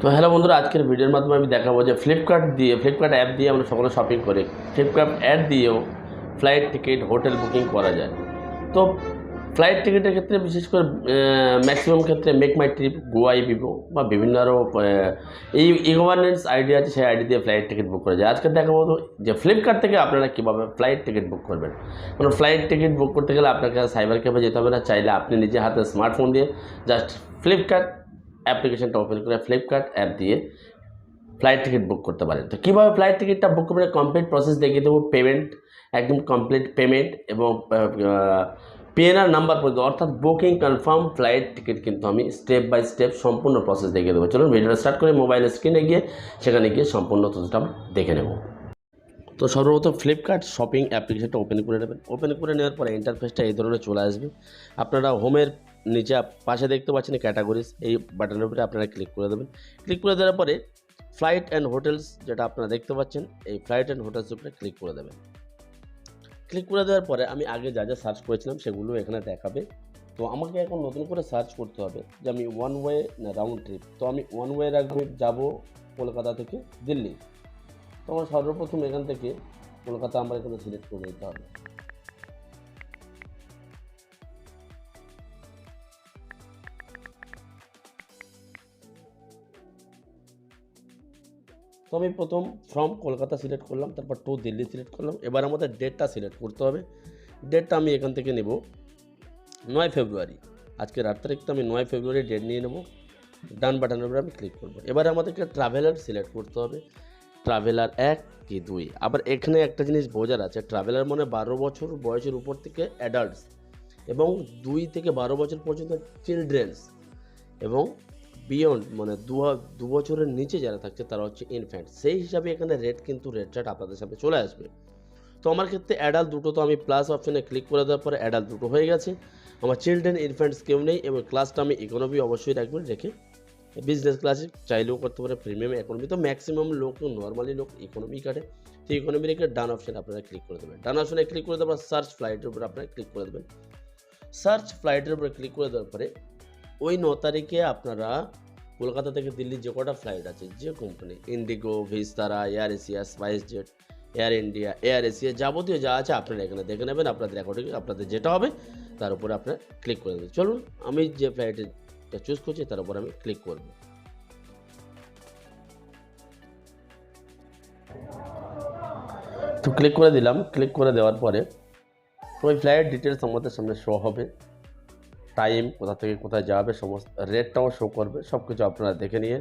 তো হ্যালো বন্ধুরা, আজকের ভিডিওর মাধ্যমে আমি দেখাবো যে ফ্লিপকার্ট দিয়ে ফ্লিপকার্ট অ্যাপ দিয়ে আমরা সকলে শপিং করি। ফ্লিপকার্ট অ্যাড দিয়েও ফ্লাইট টিকিট হোটেল বুকিং করা যায়। তো ফ্লাইট টিকিটের ক্ষেত্রে, বিশেষ করে ম্যাক্সিমাম ক্ষেত্রে মেক মাই ট্রিপ গোয়াই বিবো বা বিভিন্ন আরও এই ই গভর্নেন্স আইডি আছে, সেই আইডি দিয়ে ফ্লাইট টিকিট বুক করা যায়। আজকে দেখাবো তো যে ফ্লিপকার্ট থেকে আপনারা কীভাবে ফ্লাইট টিকিট বুক করবেন। মানে ফ্লাইট টিকিট বুক করতে গেলে আপনাকে সাইবার ক্যাফে যেতে হবে না। চাইলে আপনি নিজে হাতে স্মার্টফোন দিয়ে জাস্ট ফ্লিপকার্ট অ্যাপ্লিকেশনটা ওপেন করে ফ্লিপকার্ট অ্যাপ দিয়ে ফ্লাইট টিকিট বুক করতে পারেন। তো কীভাবে ফ্লাইট টিকিটটা বুক করবেন? কমপ্লিট প্রসেস দেখিয়ে দেবো পেমেন্ট একদম কমপ্লিট পেমেন্ট এবং পিএনআর নাম্বার পর্যন্ত অর্থাৎ বুকিং কনফার্ম ফ্লাইট টিকিট কিন্তু আমি স্টেপ বাই স্টেপ সম্পূর্ণ প্রসেস দেখিয়ে দেবো। চলুন ভিডিওটা স্টার্ট করে মোবাইল স্ক্রিনে গিয়ে, সেখানে গিয়ে সম্পূর্ণ তথ্যটা দেখে নেব। তো সর্বপ্রথম ফ্লিপকার্ট শপিং অ্যাপ্লিকেশনটা ওপেন করে নেবেন। ওপেন করে নেওয়ার পরে ইন্টারফেসটা এই ধরনের চলে আসবে। আপনারা হোমের নিচে পাশে দেখতে পাচ্ছেন ক্যাটাগরিজ এই বাটনের উপরে আপনারা ক্লিক করে দেবেন। ক্লিক করে দেওয়ার পরে ফ্লাইট অ্যান্ড হোটেলস যেটা আপনারা দেখতে পাচ্ছেন, এই ফ্লাইট অ্যান্ড হোটেলস উপরে ক্লিক করে দেবেন। ক্লিক করে দেওয়ার পরে আমি আগে যা যা সার্চ করেছিলাম সেগুলো এখানে দেখাবে। তো আমাকে এখন নতুন করে সার্চ করতে হবে যে আমি ওয়ান ওয়ে না রাউন্ড ট্রিপ তো আমি ওয়ান ওয়ে রাখব যাব কলকাতা থেকে দিল্লি। তো আমার সর্বপ্রথম এখান থেকে কলকাতা আমার এখানে সিলেক্ট করে নিতে হবে। তো আমি প্রথম ফ্রম কলকাতা সিলেক্ট করলাম, তারপর টু দিল্লি সিলেক্ট করলাম। এবার আমাদের ডেটটা সিলেক্ট করতে হবে। ডেটটা আমি এখান থেকে নেব নয় ফেব্রুয়ারি আজকে আট তারিখ তো আমি নয় ফেব্রুয়ারি ডেট নিয়ে নেব। ডান বাটনের উপরে আমি ক্লিক করব। এবার আমাদেরকে ট্রাভেলার সিলেক্ট করতে হবে। ট্রাভেলার এক কি দুই। আবার এখানে একটা জিনিস বোঝার আছে ট্রাভেলার মানে বারো বছর বয়সের উপর থেকে অ্যাডাল্টস এবং দুই থেকে বারো বছর পর্যন্ত চিলড্রেন্স এবং বিয়ন্ড মানে দু বছরের নিচে যারা থাকছে, তারা হচ্ছে ইনফ্যান্ট সেই হিসাবে এখানে রেট কিন্তু রেট চার্ট আপনাদের সামনে চলে আসবে। তো আমার ক্ষেত্রে অ্যাডাল্ট দুটো তো আমি প্লাস অপশানে ক্লিক করে দেওয়ার পরে অ্যাডাল্ট দুটো হয়ে গেছে। আমার চিলড্রেন ইনফ্যান্টস কেউ নেই এবং ক্লাসটা আমি ইকোনমি অবশ্যই রাখবেন রেখে বিজনেস ক্লাসে চাইলেও করতে পারে প্রিমিয়াম ইকোনমি তো ম্যাক্সিমাম লোক নর্মালি লোক ইকোনমি কাটে। তো ইকোনমি রেখে ডান অপশানে আপনারা ক্লিক করে দেবেন। ডান অপশানে ক্লিক করে দেওয়ার সার্চ ফ্লাইটের উপরে আপনারা ক্লিক করে দেবেন। সার্চ ফ্লাইটের উপরে ক্লিক করে দেওয়ার পরে ওই ন তারিখে আপনারা কলকাতা থেকে দিল্লি যে কটা ফ্লাইট আছে, যে company IndiGo Vistara AirAsia SpiceJet Air India AirAsia যাবতীয় যা আছে আপনারা এখানে দেখে নেবেন, আপনাদের অ্যাকর্ডিং আপনাদের যেটা হবে, তার উপরে আপনারা ক্লিক করে দেবেন চলুন, আমি যে ফ্লাইটটা চুজ করছি, তার উপর আমি ক্লিক করব। তো ক্লিক করে দিলাম ক্লিক করে দেওয়ার পরে, ওই ফ্লাইট ডিটেলস আমাদের সামনে শো হবে। টাইম কোথা থেকে কোথায় যাবে, সমস্ত রেটটাও শো করবে সব কিছু আপনারা দেখে নিয়ে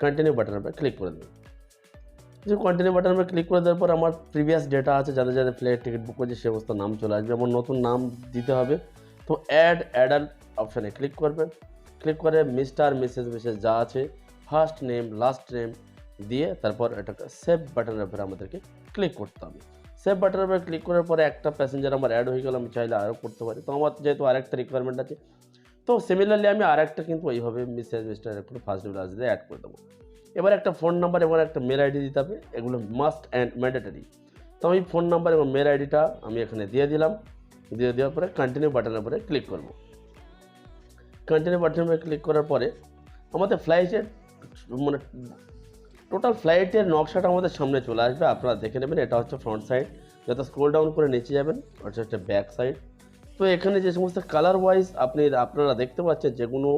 কন্টিনিউ বাটনের উপরে ক্লিক করে দেবেন। যে কন্টিনিউ বাটনের উপরে ক্লিক করে দেওয়ার পর আমার প্রিভিয়াস ডেটা আছে, যাদের যাদের ফ্লাইট টিকিট বুক করেছে, সে অবস্থা নাম চলে আসবে। আমার নতুন নাম দিতে হবে, তো অ্যাড অ্যাডাল অপশানে ক্লিক করবেন। ক্লিক করে মিস্টার মিসেস মিসেস যা আছে ফার্স্ট নেম লাস্ট নেম দিয়ে তারপর এটাকে সেভ বাটনের উপরে আমাদেরকে ক্লিক করতে হবে। সেভ বাটনের উপরে ক্লিক করার পরে একটা প্যাসেঞ্জার আমার অ্যাড হয়ে গেল, আমি চাইলে আরও করতে পারি। তো আমার যেহেতু আরেকটা রিকোয়ারমেন্ট আছে, তো সিমিলারলি আমি আরেকটা কিন্তু এইভাবে মিসেজ মিস্টার একটু ফার্স্ট লাস্ট দিয়ে অ্যাড করে দেবো। এবার একটা ফোন নাম্বার এবং একটা মেল আইডি দিতে হবে, এগুলো মাস্ট অ্যান্ড ম্যান্ডেটারি তো আমি ফোন নাম্বার এবং মেল আইডিটা আমি এখানে দিয়ে দিলাম, দিয়ে দেওয়ার পরে কন্টিনিউ বাটনের উপরে ক্লিক করব। কন্টিনিউ বাটনের উপরে ক্লিক করার পরে আমাদের ফ্লাইটের মানে টোটাল ফ্লাইটের নকশাটা আমাদের সামনে চলে আসবে, আপনারা দেখে নেবেন, এটা হচ্ছে ফ্রন্ট সাইড যত স্ক্রোল ডাউন করে নিচে যাবেন হচ্ছে ব্যাক সাইড তো এখানে যে সমস্ত কালার ওয়াইজ আপনি, আপনারা দেখতে পাচ্ছেন, যেগুলো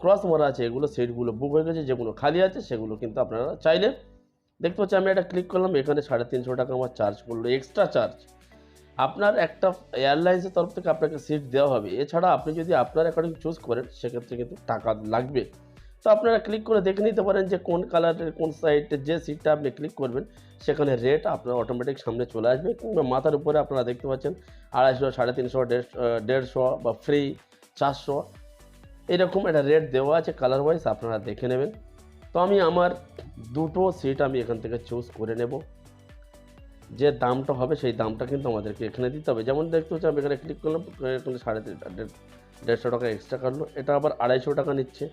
ক্রস মারা আছে, এগুলো সিটগুলো বুক হয়ে গেছে, যেগুলো খালি আছে, সেগুলো কিন্তু আপনারা চাইলে দেখতে পাচ্ছি আমি এটা ক্লিক করলাম, এখানে সাড়ে তিনশো টাকা আমার চার্জ করল এক্সট্রা চার্জ আপনার একটা এয়ারলাইন্সের তরফ থেকে আপনাকে সিট দেওয়া হবে। এছাড়া আপনি যদি আপনার অ্যাকর্ডিং চুজ করেন, সেক্ষেত্রে কিন্তু টাকা লাগবে। তো আপনারা ক্লিক করে দেখে নিতে পারেন যে কোন কালারের কোন সাইডে যে সিটটা আপনি ক্লিক করবেন, সেখানে রেট আপনার অটোমেটিক সামনে চলে আসবে কিংবা মাথার উপরে আপনারা দেখতে পাচ্ছেন আড়াইশো, সাড়ে তিনশো, দেড়শো বা ফ্রি চারশো। এরকম একটা রেট দেওয়া আছে কালার ওয়াইজ আপনারা দেখে নেবেন। তো আমি আমার দুটো সিট আমি এখান থেকে চুজ করে নেব। যে দামটা হবে সেই দামটা কিন্তু আমাদেরকে এখানে দিতে হবে। যেমন দেখতে হচ্ছে আমি এখানে ক্লিক করলাম, এখানে সাড়ে দেড়শো টাকা এক্সট্রা কাটলো। এটা আবার আড়াইশো টাকা নিচ্ছে।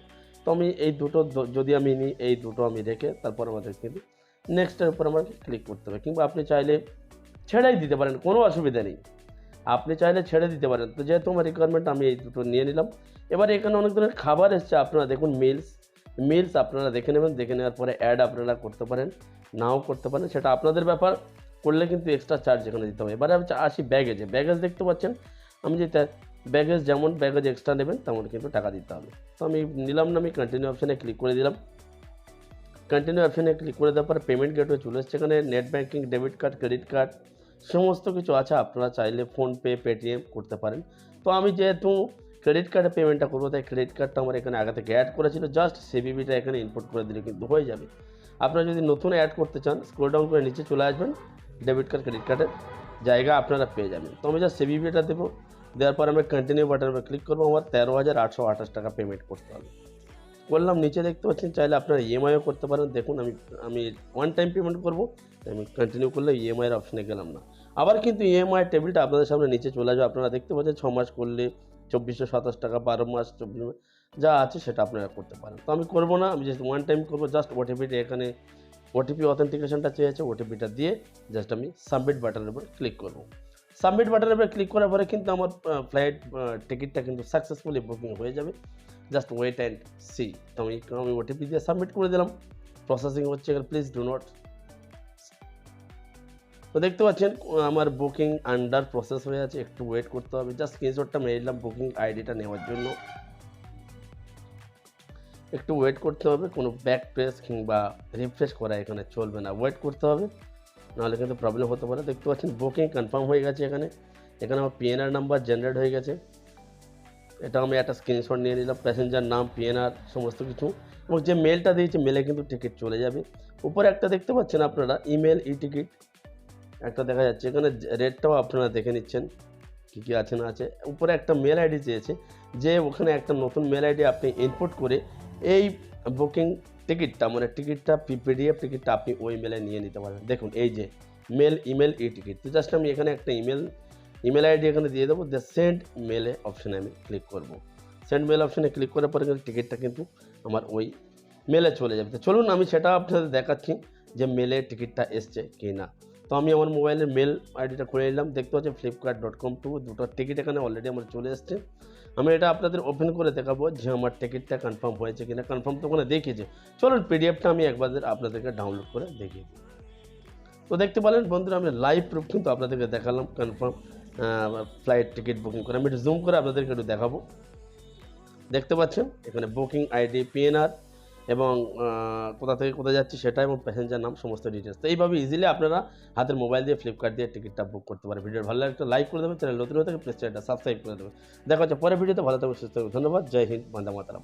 তো আমি এই দুটো যদি আমি নিই এই দুটো আমি রেখে তারপর আমাদের কিন্তু নেক্সটের উপর আমাকে ক্লিক করতে হবে কিংবা আপনি চাইলে ছেড়েই দিতে পারেন, কোনো অসুবিধা নেই। আপনি চাইলে ছেড়ে দিতে পারেন। তো যেহেতু আমার রিকোয়ারমেন্ট আমি এই দুটো নিয়ে নিলাম। এবার এখানে অনেক ধরনের খাবার এসছে, আপনারা দেখুন মিলস মিলস আপনারা দেখে নেবেন, দেখে নেওয়ার পরে অ্যাড আপনারা করতে পারেন, নাও করতে পারেন। সেটা আপনাদের ব্যাপার, করলে কিন্তু এক্সট্রা চার্জ এখানে দিতে হবে। এবারে আসি ব্যাগেজে ব্যাগেজ দেখতে পাচ্ছেন, আমি যে ব্যাগেজ যেমন ব্যাগেজ এক্সট্রা নেবেন, তেমন কিন্তু টাকা দিতে হবে। তো আমি নিলাম না, আমি কন্টিনিউ অপশানে ক্লিক করে দিলাম। কন্টিনিউ অপশানে ক্লিক করে দেওয়ার পর পেমেন্ট গেটওয়ে চলে এসছে এখানে net banking debit card credit card সমস্ত কিছু আছে, আপনারা চাইলে ফোনপে পেটিএম করতে পারেন। তো আমি যেহেতু ক্রেডিট কার্ডে পেমেন্টটা করব, তাই ক্রেডিট কার্ডটা আমার এখানে আগে থেকে অ্যাড করেছিল জাস্ট সিবিবিটা এখানে ইনপুট করে দিলে কিন্তু হয়ে যাবে। আপনারা যদি নতুন অ্যাড করতে চান স্ক্রল ডাউন করে নিচে চলে আসবেন ডেবিট কার্ড ক্রেডিট কার্ডের জায়গা আপনারা পেয়ে যাবেন। তো আমি জাস্ট সিবিবিটা দেবো। দেওয়ার পর আমি কন্টিনিউ বাটনের ক্লিক করব, আমার তেরো হাজার আটশো আঠাশ টাকা পেমেন্ট করতে হবে। করলাম নিচে দেখতে পাচ্ছেন, চাইলে আপনারা ইএমআইও করতে পারেন। দেখুন, আমি আমি ওয়ান টাইম পেমেন্ট করব আমি কন্টিনিউ করলে ইএমআইয়ের অপশানে গেলাম না। আবার কিন্তু ইএমআই টেবিলটা আপনাদের সামনে নিচে চলে যাবে আপনারা দেখতে পাচ্ছেন, ছ মাস করলে চব্বিশশো সাতাশ টাকা, বারো মাস চব্বিশ মাস, যা আছে সেটা আপনারা করতে পারেন। তো আমি করব না, আমি জাস্ট ওয়ান টাইম করব জাস্ট ওটিপিটা এখানে ওটিপি অথেন্টিকেশনটা চেয়েছে ওটিপিটা দিয়ে জাস্ট আমি সাবমিট বাটনের উপর ক্লিক করব। সাবমিট বাটনের উপর ক্লিক করার পরে কিন্তু আমার ফ্লাইট টিকিটটা কিন্তু সাকসেসফুলি বুকিং হয়ে যাবে। জাস্ট ওয়েট অ্যান্ড সি তো আমি আমি ওটিপি দিয়ে সাবমিট করে দিলাম। প্রসেসিং হচ্ছে প্লিজ ডু নট তো দেখতে পাচ্ছেন, আমার বুকিং আন্ডার প্রসেস হয়ে আছে। একটু ওয়েট করতে হবে। জাস্ট স্ক্রিনশটটা মেরে দিলাম বুকিং আইডিটা নেওয়ার জন্য। একটু ওয়েট করতে হবে। কোনো ব্যাক প্রেস কিংবা রিফ্রেশ করা এখানে চলবে না। ওয়েট করতে হবে। নাহলে কিন্তু প্রবলেম হতে পারে। দেখতে পাচ্ছেন বুকিং কনফার্ম হয়ে গেছে এখানে। এখানে আমার পিএনআর নাম্বার জেনারেট হয়ে গেছে। এটা আমি একটা স্ক্রিনশট নিয়ে নিলাম প্যাসেঞ্জার নাম পিএনআর সমস্ত কিছু। এবং যে মেলটা দিয়েছে মেলে কিন্তু টিকিট চলে যাবে। উপরে একটা দেখতে পাচ্ছেন আপনারা ইমেল ই টিকিট একটা দেখা যাচ্ছে, এখানে রেটটাও আপনারা দেখে নিচ্ছেন, কী কী আছে না আছে। উপরে একটা মেল আইডি চেয়েছে, যে ওখানে একটা নতুন মেল আইডি আপনি ইনপুট করে এই বুকিং টিকিটটা মানে টিকিটটা পিডিএফ টিকিটটা আপনি ওই মেলে নিয়ে নিতে পারেন দেখুন, এই যে মেল ইমেল ই টিকিট তো জাস্ট আমি এখানে একটা ইমেল ইমেল আইডি এখানে দিয়ে দেবো, দ্য সেন্ড মেলে অপশানে আমি ক্লিক করব। সেন্ড মেল অপশানে ক্লিক করার পরে কিন্তু টিকিটটা কিন্তু আমার ওই মেলে চলে যাবে। তো চলুন, আমি সেটা আপনাদের দেখাচ্ছি যে মেলে টিকিটটা এসছে কি না তো আমি আমার মোবাইলের মেল আইডিটা খুলে নিলাম। দেখতে পাচ্ছি ফ্লিপকার্ট ডট কম টু দুটো টিকিট এখানে অলরেডি আমার চলে এসছে। আমি এটা আপনাদের ওপেন করে দেখাবো যে আমার টিকিটটা কনফার্ম হয়েছে কিনা। কনফার্ম তো ওখানে দেখিয়েছে। চলুন পিডিএফটা আমি একবার আপনাদেরকে ডাউনলোড করে দেখিয়ে দিই। তো দেখতে পেলেন বন্ধুরা, আমি লাইভ প্রুফ কিন্তু আপনাদেরকে দেখালাম কনফার্ম ফ্লাইট টিকিট বুকিং করে। আমি একটু জুম করে আপনাদেরকে একটু দেখাবো। দেখতে পাচ্ছেন, এখানে বুকিং আইডি পিএনআর এবং কোথা থেকে কোথায় যাচ্ছি সেটা এবং প্যাসেঞ্জার নাম, সমস্ত ডিটেলস তো এইভাবে ইজিলি আপনারা হাতের মোবাইল দিয়ে ফ্লিপকার্ট দিয়ে টিকিটটা বুক করতে পারেন। ভিডিও ভালো লাগে লাইক করে দেবেন চ্যানেল নতুন হয়ে থাকে প্লিজ চ্যানেলটা সাবস্ক্রাইব করে দেবেন। দেখা হচ্ছে পরে ভিডিওতে, ভালো থাকবে সুস্থ থাকবে ধন্যবাদ, জয় হিন্দ, বন্দে মাতারাম।